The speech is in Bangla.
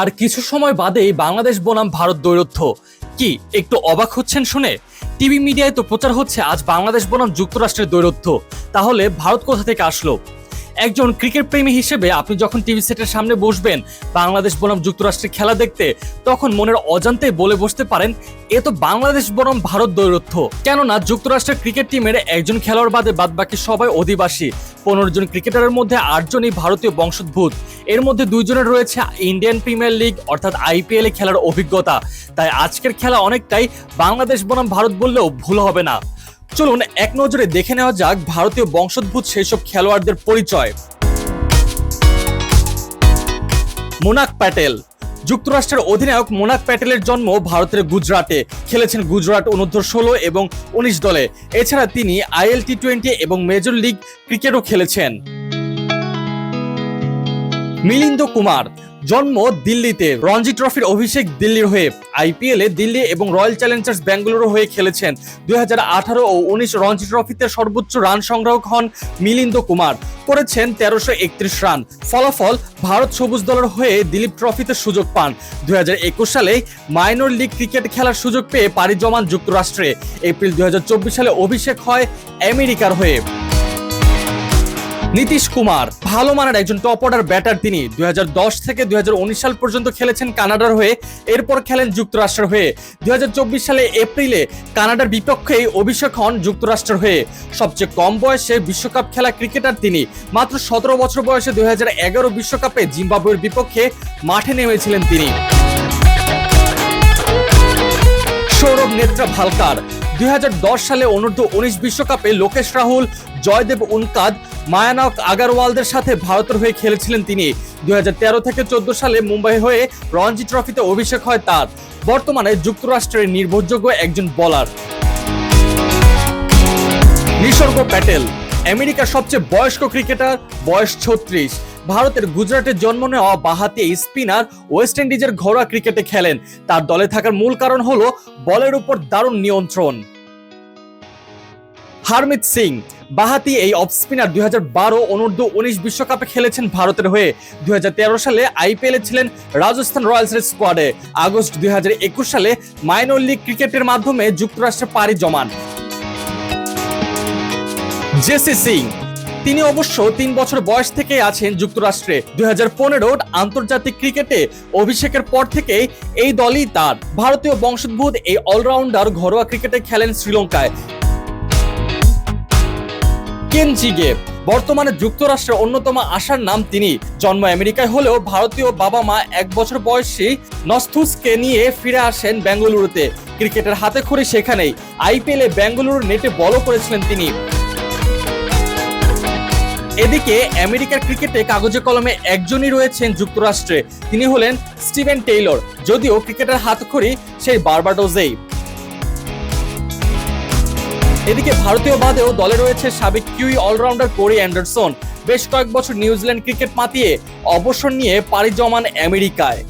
আর কিছু সময় বাদেই বাংলাদেশ বনাম ভারত দৈরথ্য। কি, একটু অবাক হচ্ছেন শুনে? টিভি মিডিয়ায় তো প্রচার হচ্ছে আজ বাংলাদেশ বনাম যুক্তরাষ্ট্রের দৈরথ্য। তাহলে ভারত কোথা থেকে আসলো? একজন ক্রিকেট প্রেমী হিসেবে আপনি যখন টিভি সেটের সামনে বসবেন, বাংলাদেশ বনাম যুক্তরাষ্ট্রের খেলা দেখতে, তখন মনের অজান্তে বলে বসতে পারেন, এ তো বাংলাদেশ বনাম ভারত দৈরথ্য। কেননা যুক্তরাষ্ট্রের ক্রিকেট টিমের একজন খেলোয়াড় বাদে বাদবাকি সবাই অধিবাসী। পনেরো জন ক্রিকেটারের মধ্যে আটজনই ভারতীয় বংশোদ্ভূত। এর মধ্যে দুইজনের রয়েছে ইন্ডিয়ান প্রিমিয়ার লিগ, অর্থাৎ আইপিএল খেলার অভিজ্ঞতা। তাই আজকের খেলা অনেকটাই বাংলাদেশ বনাম ভারত বললেও ভুল হবে না। চলুন এক নজরে দেখে নেওয়া যাক ভারতীয় বংশোদ্ভূত সেই সব খেলোয়াড়দের পরিচয়। মোনাক প্যাটেল। যুক্তরাষ্ট্রের অধিনায়ক মোনাক প্যাটেলের জন্ম ভারতের গুজরাটে। খেলেছেন গুজরাট অনূর্ধ্ব ষোলো এবং উনিশ দলে। এছাড়া তিনি আইএল টি টোয়েন্টি এবং মেজর লিগ ক্রিকেটও খেলেছেন। মিলিন্দ কুমার। জন্ম দিল্লিতে। রঞ্জি ট্রফির অভিষেক দিল্লির হয়ে আইপিএল দিল্লি এবং রয়্যাল চ্যালেঞ্জার্স বেঙ্গালুরু হয়ে খেলেছেন। দুই ও উনিশ রঞ্জি ট্রফিতে সর্বোচ্চ রান সংগ্রাহক হন মিলিন্দ কুমার। করেছেন তেরোশো একত্রিশ রান। ফলাফল, ভারত সবুজ দলের হয়ে দিলীপ ট্রফিতে সুযোগ পান। দুই হাজার একুশ সালে মাইনর লিগ ক্রিকেট খেলার সুযোগ পেয়ে পাড়ি জমান যুক্তরাষ্ট্রে। এপ্রিল দুই হাজার চব্বিশ সালে অভিষেক হয় আমেরিকার হয়ে। নীতিশ কুমার, ভালো মানের একজন টপ অর্ডার ব্যাটার তিনি। দুই হাজার দশ থেকে দুই হাজার উনিশ সাল পর্যন্ত খেলেছেন কানাডার হয়ে, এরপর খেলেন যুক্তরাষ্ট্রের হয়ে। দুই হাজার চব্বিশ সালে এপ্রিলে কানাডার বিপক্ষেই অভিষেক হন যুক্তরাষ্ট্রের হয়ে। সবচেয়ে কম বয়সে বিশ্বকাপ খেলা ক্রিকেটার তিনি। মাত্র সতেরো বছর বয়সে দুই বিশ্বকাপে জিম্বাবুয়ের বিপক্ষে মাঠে নেমেছিলেন তিনি। সৌরভ নেত্রা ভালকার, দুই হাজার দশ সালে অনূর্ধ্ব উনিশ বিশ্বকাপে লোকেশ রাহুল, জয়দেব উনকাদ মায়ানক আগারওয়ালদের সাথে ভারতের হয়ে খেলেছিলেন তিনি। দুই হাজার তেরো থেকে চোদ্দ সালে মুম্বাই হয়ে রঞ্জি ট্রফিতে অভিষেক হয় তার। বর্তমানে যুক্তরাষ্ট্রের নির্ভরযোগ্য একজন বোলার। নিসর্গ প্যাটেল, আমেরিকার সবচেয়ে বয়স্ক ক্রিকেটার, বয়স ছত্রিশ। ভারতের গুজরাটে জন্ম নেওয়া বাহাতি স্পিনার ওয়েস্ট ইন্ডিজের ঘরোয়া ক্রিকেটে খেলেন। তার দলে থাকার মূল কারণ হল বলের উপর দারুণ নিয়ন্ত্রণ। হারমিত সিং বাহাতি এই অফ স্পিনার দুই হাজার বারো অনূর্ধ্ব উনিশ বিশ্বকাপে খেলেছেন ভারতের হয়ে। দুই সালে আইপিএলে ছিলেন রাজস্থান রয়্যালসের স্কোয়াডে। আগস্ট দুই সালে মাইনর লিগ ক্রিকেটের মাধ্যমে যুক্তরাষ্ট্রে পাড়ি জমান। জেসি সিং, তিনি অবশ্য তিন বছর বয়স থেকে আছেন যুক্তরাষ্ট্রে। দুই হাজার পনেরো আন্তর্জাতিক ক্রিকেটে অভিষেকের পর থেকে এই দলই তার। ভারতীয় বংশোদ্ভূত এই অলরাউন্ডার ঘরোয়া ক্রিকেটে খেলেন শ্রীলঙ্কায়। কেনজিগে বর্তমানে যুক্তরাষ্ট্রের অন্যতম আশার নাম তিনি। জন্ম আমেরিকায় হলেও ভারতীয় বাবা মা এক বছর বয়সী নস্থুসকে নিয়ে ফিরে আসেন বেঙ্গালুরুতে। ক্রিকেটের হাতে খড়ি সেখানেই। আইপিএলে বেঙ্গালুরুর নেটে বলও করেছিলেন তিনি। এদিকে আমেরিকার ক্রিকেটে কাগজে কলমে একজনই রয়েছেন যুক্তরাষ্ট্রে। তিনি হলেন স্টিভেন টেইলর। যদিও ক্রিকেটের হাতখড়ি সেই বারবাডোজেই। এদিকে ভারতীয় বাদেও দলে রয়েছে সাবেক কিউই অলরাউন্ডার কোরি অ্যান্ডারসন। বেশ কয়েক বছর নিউজিল্যান্ড ক্রিকেট মাতিয়ে অবসর নিয়ে পাড়ি জমান আমেরিকায়।